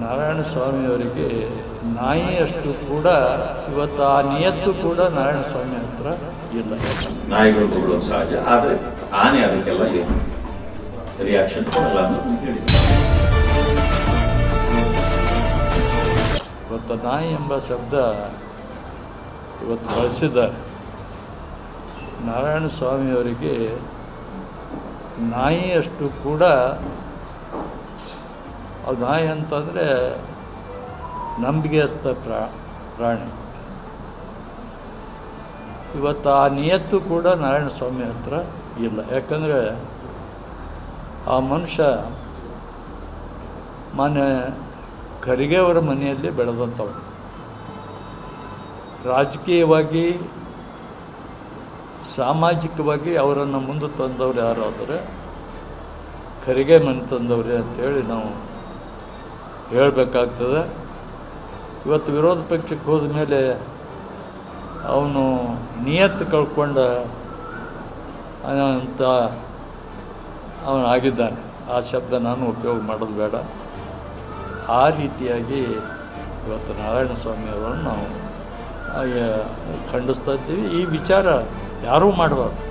ನಾರಾಯಣ ಸ್ವಾಮಿಯವರಿಗೆ ನಾಯಿಯಷ್ಟು ಕೂಡ ಇವತ್ತು ಆ ನಿಯತ್ತು ಕೂಡ ನಾರಾಯಣ ಸ್ವಾಮಿ ಹತ್ರ ಇಲ್ಲ. ನಾಯಿಗಳು ಬಗಳು ಸಹಜ. ಆದರೆ ಆನೆ ಅದಕ್ಕೆಲ್ಲ ರಿಯಾಕ್ಷನ್ ಕೊಡಲ್ಲ ಅಂತ ಇವತ್ತು ನಾಯಿ ಎಂಬ ಶಬ್ದ ಇವತ್ತು ಬಳಸಿದ ನಾರಾಯಣ ಸ್ವಾಮಿಯವರಿಗೆ ನಾಯಿಯಷ್ಟು ಕೂಡ ಅದು ನಾಯಿ ಅಂತಂದರೆ ನಂಬಿಗೆಸ್ತ ಪ್ರಾ, ಪ್ರಾಣಿ. ಇವತ್ತು ಆ ನಿಯತ್ತು ಕೂಡ ನಾರಾಯಣ ಸ್ವಾಮಿ ಹತ್ರ ಇಲ್ಲ. ಯಾಕಂದರೆ ಆ ಮನುಷ್ಯ ಮನೆ ಖರ್ಗೆ ಅವರ ಮನೆಯಲ್ಲಿ ಬೆಳೆದಂಥವ್ರು ರಾಜಕೀಯವಾಗಿ, ಸಾಮಾಜಿಕವಾಗಿ ಅವರನ್ನು ಮುಂದೆ ತಂದವರು ಯಾರಾದರೆ ಖರಿಗೆ ಮನೆ ತಂದವ್ರೆ ಅಂತೇಳಿ ನಾವು ಹೇಳಬೇಕಾಗ್ತದೆ. ಇವತ್ತು ವಿರೋಧ ಪಕ್ಷಕ್ಕೆ ಹೋದ ಮೇಲೆ ಅವನು ನಿಯತ್ತು ಕಳ್ಕೊಂಡ ಅಂತ ಅವನು ಆಗಿದ್ದಾನೆ. ಆ ಶಬ್ದ ನಾನು ಉಪಯೋಗ ಮಾಡೋದು ಬೇಡ. ಆ ರೀತಿಯಾಗಿ ಇವತ್ತು ನಾರಾಯಣ ಸ್ವಾಮಿ ಅವರನ್ನು ನಾವು ಖಂಡಿಸ್ತಾ ಇದ್ದೀವಿ. ಈ ವಿಚಾರ ಯಾರೂ ಮಾಡಬಾರ್ದು.